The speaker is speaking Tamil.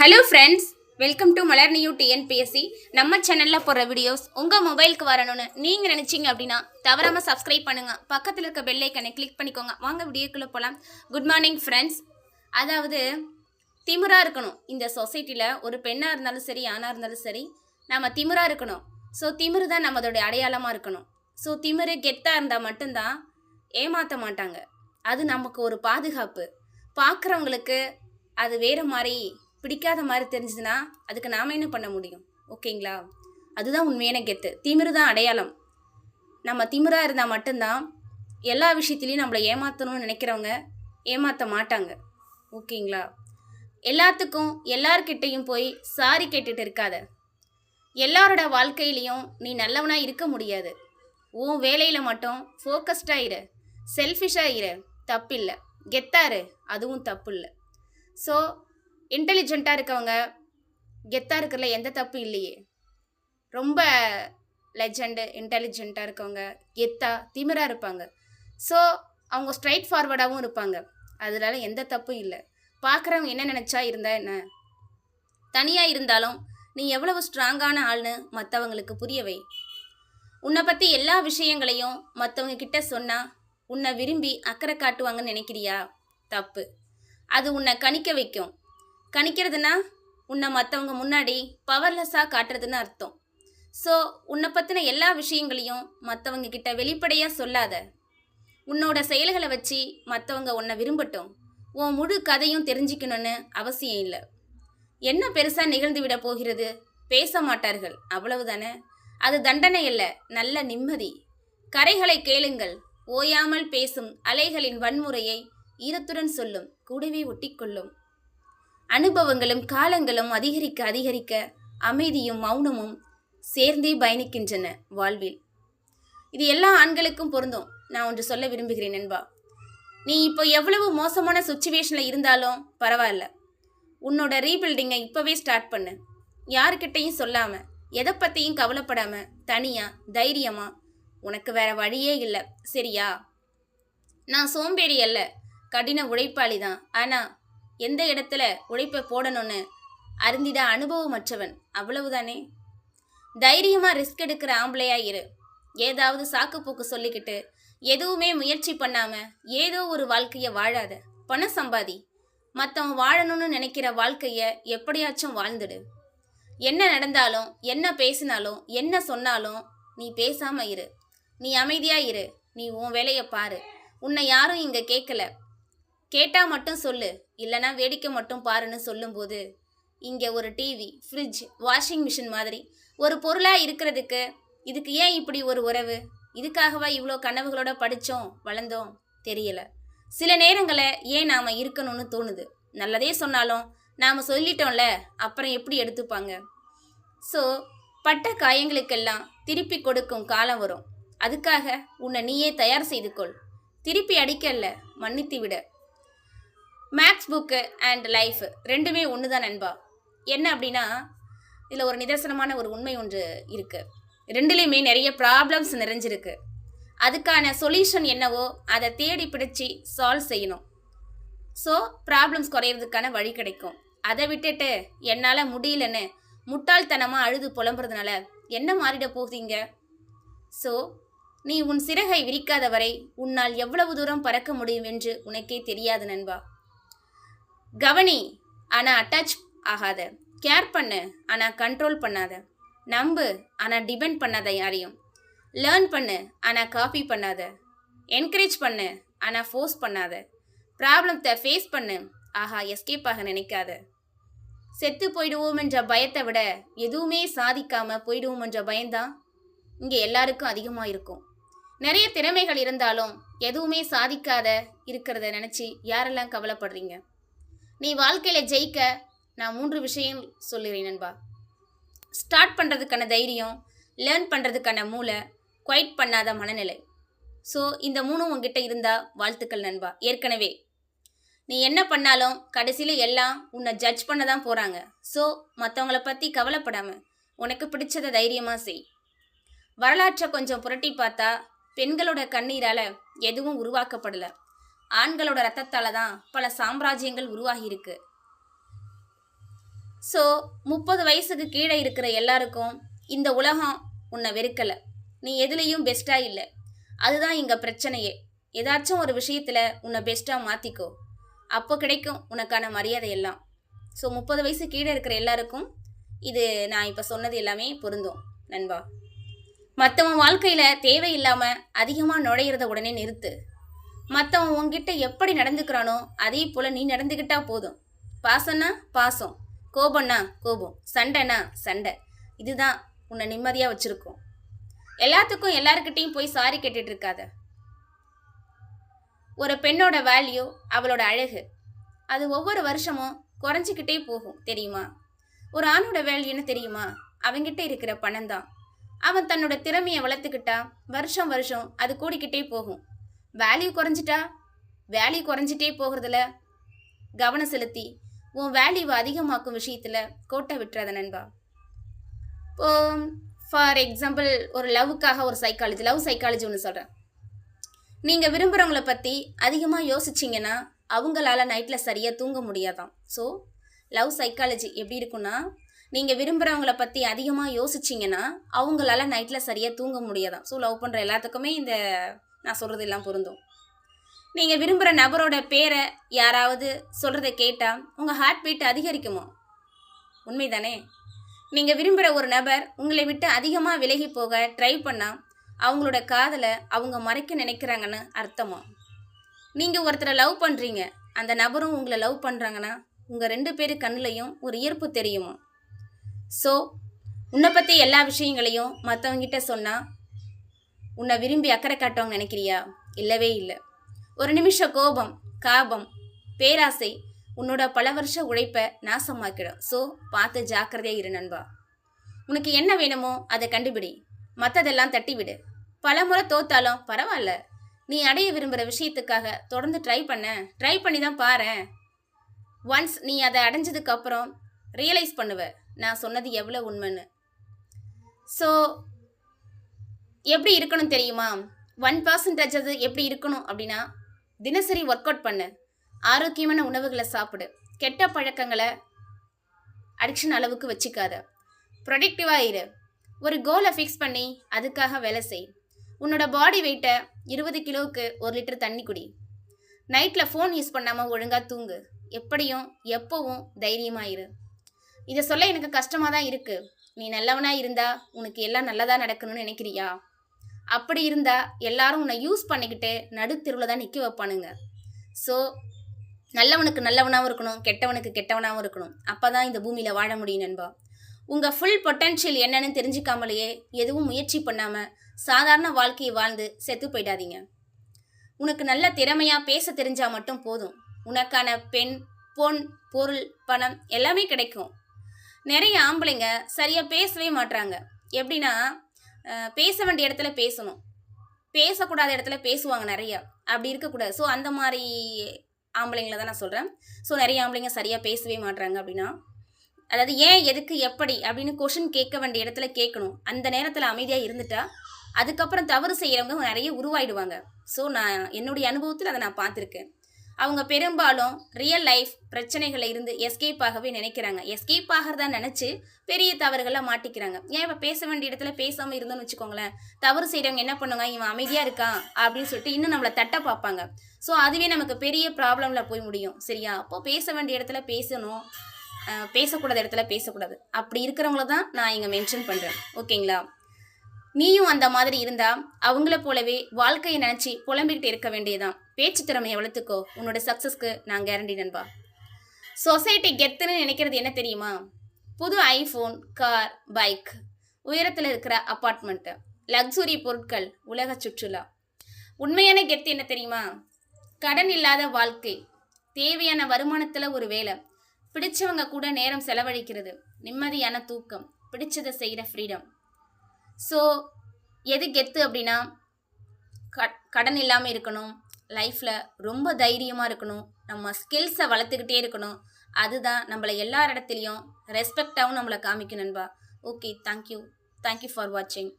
Hello friends welcome to Malar new TNPSC நம்ம சேனலில் போடுற வீடியோஸ் உங்கள் மொபைலுக்கு வரணும்னு நீங்கள் நினச்சிங்க அப்படின்னா தவறாமல் சப்ஸ்கிரைப் பண்ணுங்கள் பக்கத்தில் இருக்க பெல்லைக்கனை கிளிக் பண்ணிக்கோங்க. வாங்க வீடியோக்குள்ளே போகலாம் குட் மார்னிங் ஃப்ரெண்ட்ஸ் அதாவது திமுறாக இருக்கணும். இந்த சொசைட்டியில் ஒரு பெண்ணாக இருந்தாலும் சரி ஆணாக இருந்தாலும் சரி நம்ம திமுறாக இருக்கணும். ஸோ திமிரு தான் நம்மளோட அடையாளமாக இருக்கணும். ஸோ திமிரு கெத்தாக இருந்தால் மட்டும்தான் ஏமாற்ற மாட்டாங்க. அது நமக்கு ஒரு பாதுகாப்பு. பார்க்குறவங்களுக்கு அது வேறு மாதிரி பிடிக்காத மாதிரி தெரிஞ்சதுன்னா அதுக்கு நாம் என்ன பண்ண முடியும்? ஓகேங்களா? அதுதான் உண்மையான கெத்து. திமிரு தான் அடையாளம். நம்ம திமிராக இருந்தால் மட்டும்தான் எல்லா விஷயத்துலையும் நம்மளை ஏமாற்றணும்னு நினைக்கிறவங்க ஏமாற்ற மாட்டாங்க. ஓகேங்களா? எல்லாத்துக்கும் எல்லார்கிட்டையும் போய் சாரி கேட்டுட்டு இருக்காத. எல்லாரோட வாழ்க்கையிலையும் நீ நல்லவனாக இருக்க முடியாது. உன் வேலையில் மட்டும் ஃபோக்கஸ்டாக இரு. செல்ஃபிஷாக இரு. தப்பில்லை. கெத்தாரு அதுவும் தப்பு இல்லை ஸோ இன்டெலிஜென்ட்டாக இருக்கவங்க கெத்தாக இருக்கிறதுல எந்த தப்பு இல்லையே. ரொம்ப லெஜண்டு இன்டெலிஜென்ட்டாக இருக்கவங்க கெத்தா திமிராக இருப்பாங்க. ஸோ அவங்க ஸ்ட்ரைட் ஃபார்வர்டாகவும் இருப்பாங்க. அதனால எந்த தப்பும் இல்லை. பார்க்குறவங்க என்ன நினச்சா இருந்தால் என்ன? தனியாக இருந்தாலும் நீ எவ்வளவு ஸ்ட்ராங்கான ஆள்னு மற்றவங்களுக்கு புரியவை உன்னை பற்றி எல்லா விஷயங்களையும் மற்றவங்க கிட்ட சொன்னால் உன்னை விரும்பி அக்கறை காட்டுவாங்கன்னு நினைக்கிறியா? தப்பு. அது உன்னை கணிக்க வைக்கும். கணிக்கிறதுனா உன்னை மற்றவங்க முன்னாடி பவர்லெஸ்ஸாக காட்டுறதுன்னு அர்த்தம். ஸோ உன்னை பற்றின எல்லா விஷயங்களையும் மற்றவங்க கிட்ட வெளிப்படையாக சொல்லாத. உன்னோட செயல்களை வச்சு மற்றவங்க உன்னை விரும்பட்டும். உன் முழு கதையும் தெரிஞ்சுக்கணும்னு அவசியம் இல்லை. என்ன பெருசாக நிகழ்ந்து விட போகிறது? பேச மாட்டார்கள். அவ்வளவுதானே? அது தண்டனை இல்லை நல்ல நிம்மதி. கரைகளை கேளுங்கள். ஓயாமல் பேசும் அலைகளின் வன்முறையை ஈரத்துடன் சொல்லும். கூடவே ஒட்டிக்கொள்ளும். அனுபவங்களும் காலங்களும் அதிகரிக்க அதிகரிக்க அமைதியும் மௌனமும் சேர்ந்தே பயணிக்கின்றன வாழ்வில். இது எல்லா ஆண்களுக்கும் பொருந்தும். நான் ஒன்று சொல்ல விரும்புகிறேன் நண்பா. நீ இப்போ எவ்வளவு மோசமான சுச்சுவேஷனில் இருந்தாலும் பரவாயில்ல. உன்னோட ரீபில்டிங்கை இப்போவே ஸ்டார்ட் பண்ணு. யாருக்கிட்டையும் சொல்லாமல் எதை பற்றியும் கவலைப்படாமல் தனியாக தைரியமாக உனக்கு வேற வழியே இல்லை. சரியா? நான் சோம்பேறி அல்ல. கடின உழைப்பாளி தான் ஆனால் எந்த இடத்துல உழைப்பை போடணும்னு அருந்திட அனுபவமற்றவன் அவ்வளவுதானே? தைரியமாக ரிஸ்க் எடுக்கிற ஆம்பளையா இரு. ஏதாவது சாக்கு போக்கு சொல்லிக்கிட்டு எதுவுமே முயற்சி பண்ணாமல் ஏதோ ஒரு வாழ்க்கையை வாழாத. பணம் சம்பாதி. மற்றவன் வாழணும்னு நினைக்கிற வாழ்க்கையை எப்படியாச்சும் வாழ்ந்துடு. என்ன நடந்தாலும் என்ன பேசினாலும் என்ன சொன்னாலும் நீ பேசாம இரு. நீ அமைதியா இரு. நீ உன் வேலையை பாரு. உன்னை யாரும் இங்க கேட்கல கேட்டா மட்டும் சொல்லு. இல்லைனா வேடிக்கை மட்டும் பாருன்னு சொல்லும்போது இங்கே ஒரு டிவி ஃப்ரிட்ஜ் வாஷிங் மிஷின் மாதிரி ஒரு பொருளாக இருக்கிறதுக்கு இதுக்கு ஏன் இப்படி ஒரு உறவு? இதுக்காகவா இவ்வளோ கனவுகளோட படித்தோம் வளர்ந்தோம்? தெரியல. சில நேரங்களில் ஏன் நாம் இருக்கணும்னு தோணுது. நல்லதே சொன்னாலும் நாம் சொல்லிட்டோம்ல அப்புறம் எப்படி எடுத்துப்பாங்க? ஸோ பட்ட காயங்களுக்கெல்லாம் திருப்பி கொடுக்கும் காலம் வரும். அதுக்காக உன்னை நீயே தயார் செய்து கொள். திருப்பி அடிக்கல்ல மன்னித்து விட. மேக்ஸ் புக்கு அண்ட் லைஃப் ரெண்டுமே ஒன்று தான் நண்பா. என்ன அப்படின்னா இதில் ஒரு நிதர்சனமான ஒரு உண்மை ஒன்று இருக்குது ரெண்டுலேயுமே நிறைய ப்ராப்ளம்ஸ் நிறைஞ்சிருக்கு. அதுக்கான சொல்யூஷன் என்னவோ அதை தேடி பிடிச்சி சால்வ் செய்யணும். ஸோ ப்ராப்ளம்ஸ் குறையிறதுக்கான வழி கிடைக்கும். அதை விட்டுட்டு என்னால் முடியலன்னு முட்டாள்தனமாக அழுது புலம்புறதுனால என்ன மாறிட போகுதீங்க? ஸோ நீ உன் சிறகை விரிக்காத வரை உன்னால் எவ்வளவு தூரம் பறக்க முடியும் என்று உனக்கே தெரியாது நண்பா. கவனி. ஆனால் அட்டாச் ஆகாத. கேர் பண்ணு ஆனால் கண்ட்ரோல் பண்ணாத. நம்பு ஆனால் டிபெண்ட் பண்ணாத யாரையும். லேர்ன் பண்ணு ஆனால் காப்பி பண்ணாத. என்கரேஜ் பண்ணு ஆனால் ஃபோர்ஸ் பண்ணாத. ப்ராப்ளத்தை ஃபேஸ் பண்ணு ஆஹா எஸ்கேப் ஆக நினைக்காத. செத்து போயிடுவோம் என்ற பயத்தை விட எதுவுமே சாதிக்காம போயிடுவோம் என்ற பயம்தான் இங்கே எல்லாருக்கும் அதிகமாக இருக்கும். நிறைய திறமைகள் இருந்தாலும் எதுவுமே சாதிக்காத இருக்கிறத நினச்சி யாரெல்லாம் கவலைப்படுறீங்க? நீ வாழ்க்கையில் ஜெயிக்க நான் மூன்று விஷயம் சொல்லுறேன் நண்பா. ஸ்டார்ட் பண்ணுறதுக்கான தைரியம் லேர்ன் பண்ணுறதுக்கான மூளை குவைட் பண்ணாத மனநிலை. ஸோ இந்த மூணும் உங்ககிட்ட இருந்தால் வாழ்த்துக்கள் நண்பா. ஏற்கனவே நீ என்ன பண்ணாலும் கடைசியில் எல்லாம் உன்னை ஜட்ஜ் பண்ண தான் போகிறாங்க ஸோ மற்றவங்கள பற்றி கவலைப்படாமல் உனக்கு பிடிச்சதை தைரியமாக செய். வரலாற்றை கொஞ்சம் புரட்டி பார்த்தா பெண்களோட கண்ணீரால் எதுவும் உருவாக்கப்படலை. ஆண்களோட ரத்தத்தால் தான் பல சாம்ராஜ்யங்கள் உருவாகியிருக்கு. ஸோ முப்பது வயசுக்கு கீழே இருக்கிற எல்லாருக்கும் இந்த உலகம் உன்னை வெறுக்கலை. நீ எதுலேயும் பெஸ்ட்டாக இல்லை. அதுதான் இங்கே பிரச்சனையே. ஏதாச்சும் ஒரு விஷயத்தில் உன்னை பெஸ்ட்டாக மாற்றிக்கோ அப்போ கிடைக்கும் உனக்கான மரியாதை எல்லாம். ஸோ முப்பது வயசு கீழே இருக்கிற எல்லாருக்கும் இது நான் இப்போ சொன்னது எல்லாமே பொருந்தும் நண்பா. மற்றவன் வாழ்க்கையில் தேவையில்லாமல் அதிகமாக நுழையிறத உடனே நிறுத்து. மற்றவன் உன்கிட்ட எப்படி நடந்துக்கிறானோ அதே போல் நீ நடந்துக்கிட்டா போதும். பாசம்னா பாசம் கோபம்னா கோபம் சண்டைனா சண்டை. இதுதான் உன்னை நிம்மதியாக வச்சுருக்கோம். எல்லாத்துக்கும் எல்லாருக்கிட்டையும் போய் சாரி கேட்டுட்டு இருக்காத ஒரு பெண்ணோட வேல்யூ அவளோட அழகு. அது ஒவ்வொரு வருஷமும் குறைஞ்சிக்கிட்டே போகும் தெரியுமா? ஒரு ஆணோட வேல்யூன்னு தெரியுமா? அவங்கிட்ட இருக்கிற பணம் தான் அவன் தன்னோட திறமையை வளர்த்துக்கிட்டா வருஷம் வருஷம் அது கூடிக்கிட்டே போகும். வேல்யூ குறைஞ்சிட்டா? வேல்யூ குறைஞ்சிட்டே போகிறதுல? கவனம் செலுத்தி உன் வேல்யூவை அதிகமாக்கும் விஷயத்தில் கோட்டை விட்டுறாத நண்பா. இப்போ ஃபார் எக்ஸாம்பிள் ஒரு லவ்வுக்காக ஒரு சைக்காலஜி லவ் சைக்காலஜி ஒன்று சொல்கிறேன் நீங்கள் விரும்புகிறவங்களை பற்றி அதிகமாக யோசிச்சிங்கன்னா அவங்களால நைட்டில் சரியாக தூங்க முடியாதான் ஸோ லவ் சைக்காலஜி எப்படி இருக்குன்னா நீங்கள் விரும்புகிறவங்கள பற்றி அதிகமாக யோசிச்சிங்கன்னா அவங்களால நைட்டில் சரியாக தூங்க முடியாதான் ஸோ லவ் பண்ணுற எல்லாத்துக்குமே இந்த நான் சொல்கிறது எல்லாம் பொருந்தும். நீங்கள் விரும்புகிற நபரோட பேரை யாராவது சொல்கிறத கேட்டால் உங்கள் ஹார்ட் பீட் அதிகரிக்குமோ? உண்மைதானே? நீங்கள் விரும்புகிற ஒரு நபர் உங்களை விட்டு அதிகமாக விலகி போக ட்ரை பண்ணால் அவங்களோட காதலை அவங்க மறைக்க நினைக்கிறாங்கன்னு அர்த்தமா? நீங்கள் ஒருத்தரை லவ் பண்ணுறீங்க அந்த நபரும் உங்களை லவ் பண்ணுறாங்கன்னா உங்கள் ரெண்டு பேர் கண்ணுலையும் ஒரு ஈர்ப்பு தெரியுமா? ஸோ உன்னை பற்றி எல்லா விஷயங்களையும் மற்றவங்கிட்ட சொன்னால் உன்னை விரும்பி அக்கறை காட்டுவாங்க நினைக்கிறியா? இல்லவே இல்லை. ஒரு நிமிஷம் கோபம் காபம் பேராசை உன்னோட பல வருஷ உழைப்பை நாசமாக்கிடும். ஸோ பார்த்து ஜாக்கிரதையாக இரு நண்பா. உனக்கு என்ன வேணுமோ அதை கண்டுபிடி. மற்றதெல்லாம் தட்டிவிடு. பல முறை தோத்தாலும் பரவாயில்ல. நீ அடைய விரும்புகிற விஷயத்துக்காக தொடர்ந்து ட்ரை பண்ண. ட்ரை பண்ணி தான் பாரு. ஒன்ஸ் நீ அதை அடைஞ்சதுக்கப்புறம் ரியலைஸ் பண்ணுவ. நான் சொன்னது எவ்வளோ உண்மைன்னு. ஸோ எப்படி இருக்கணும் தெரியுமா? ஒன் பர்சன்டேஜ் அது எப்படி இருக்கணும் அப்படின்னா தினசரி ஒர்க் அவுட் பண்ணு. ஆரோக்கியமான உணவுகளை சாப்பிடு. கெட்ட பழக்கங்களை அடிக்ஷன் அளவுக்கு வச்சுக்காத. ப்ரொடக்டிவாக இரு. ஒரு கோலை ஃபிக்ஸ் பண்ணி அதுக்காக வேலை செய். உன்னோட பாடி வெயிட்டை இருபது கிலோவுக்கு ஒரு லிட்டர் தண்ணி குடி. நைட்டில் ஃபோன் யூஸ் பண்ணாமல் ஒழுங்காக தூங்கு. எப்படியும் எப்போவும் தைரியமாக இரு. இதை சொல்ல எனக்கு கஷ்டமாக தான் இருக்குது நீ நல்லவனாக இருந்தால் உனக்கு எல்லாம் நல்லதாக நடக்கணும்னு நினைக்கிறியா? அப்படி இருந்தா எல்லாரும் உன்னை யூஸ் பண்ணிக்கிட்டு நடுத்தெருவில் தான் நிற்க வைப்பானுங்க. ஸோ நல்லவனுக்கு நல்லவனாகவும் இருக்கணும் கெட்டவனுக்கு கெட்டவனாகவும் இருக்கணும். அப்போ தான் இந்த பூமியில் வாழ முடியும் நண்பா. உங்கள் ஃபுல் பொட்டன்ஷியல் என்னன்னு தெரிஞ்சுக்காமலேயே எதுவும் முயற்சி பண்ணாமல் சாதாரண வாழ்க்கையை வாழ்ந்து செத்து போயிடாதீங்க. உனக்கு நல்ல திறமையாக பேச தெரிஞ்சால் மட்டும் போதும். உனக்கான பெண் பொன் பொருள் பணம் எல்லாமே கிடைக்கும். நிறைய ஆம்பளைங்க சரியாக பேசவே மாட்றாங்க. எப்படின்னா பேச வேண்டிய இடத்துல பேசணும். பேசக்கூடாத இடத்துல பேசுவாங்க நிறையா. அப்படி இருக்கக்கூடாது. ஸோ அந்த மாதிரி ஆம்பளைங்கள தான் நான் சொல்கிறேன் ஸோ நிறைய ஆம்பளைங்க சரியாக பேசவே மாட்றாங்க அப்படின்னா அதாவது ஏன் எதுக்கு எப்படி அப்படின்னு கொஷின் கேட்க வேண்டிய இடத்துல கேட்கணும். அந்த நேரத்தில் அமைதியாக இருந்துட்டா அதுக்கப்புறம் தவறு செய்கிறவங்க நிறைய உருவாயிடுவாங்க. ஸோ நான் என்னுடைய அனுபவத்தில் அதை நான் பார்த்துருக்கேன். அவங்க பெரும்பாலும் ரியல் லைஃப் பிரச்சனைகளில் இருந்து எஸ்கேப் ஆகவே நினைக்கிறாங்க. எஸ்கேப் ஆகிறதா நினச்சி பெரிய தவறுகளை மாட்டிக்கிறாங்க. ஏன் இப்போ பேச வேண்டிய இடத்துல பேசாமல் இருந்தோம்னு வச்சுக்கோங்களேன். தவறு செய்கிறவங்க என்ன பண்ணுவாங்க? இவன் அமைதியாக இருக்கான் அப்படின்னு சொல்லிட்டு இன்னும் நம்மளை தட்ட பார்ப்பாங்க. ஸோ அதுவே நமக்கு பெரிய ப்ராப்ளமில் போய் முடியும். சரியா? அப்போது பேச வேண்டிய இடத்துல பேசணும். பேசக்கூடாத இடத்துல பேசக்கூடாது. அப்படி இருக்கிறவங்கள தான் நான் இங்கே மென்ஷன் பண்ணுறேன் ஓகேங்களா நீயும் அந்த மாதிரி இருந்தால் அவங்கள போலவே வாழ்க்கையை நினச்சி புலம்பிக்கிட்டு இருக்க வேண்டியதான் பேச்சு திறமையை வளர்த்துக்கோ. உன்னோட சக்ஸஸ்க்கு நான் கேரண்டி நண்பா. சொசைட்டி கெத்துன்னு நினைக்கிறது என்ன தெரியுமா? புது ஐஃபோன் கார் பைக் உயரத்தில் இருக்கிற அப்பார்ட்மெண்ட்டு லக்ஸுரி பொருட்கள் உலக சுற்றுலா. உண்மையான கெத்து என்ன தெரியுமா? கடன் இல்லாத வாழ்க்கை. தேவையான வருமானத்தில் ஒரு வேலை. பிடிச்சவங்க கூட நேரம் செலவழிக்கிறது. நிம்மதியான தூக்கம். பிடிச்சதை செய்கிற ஃப்ரீடம் ஸோ எது கெத்து அப்படின்னா க- கடன் இல்லாமல் இருக்கணும். லைஃப்பில் ரொம்ப தைரியமாக இருக்கணும். நம்ம ஸ்கில்ஸை வளர்த்துக்கிட்டே இருக்கணும். அதுதான் நம்மளை எல்லார் இடத்துலையும் ரெஸ்பெக்டாகவும் நம்மளை காமிக்கும் நண்பா. ஓகே தேங்க்யூ தேங்க்யூ ஃபார் வாட்சிங்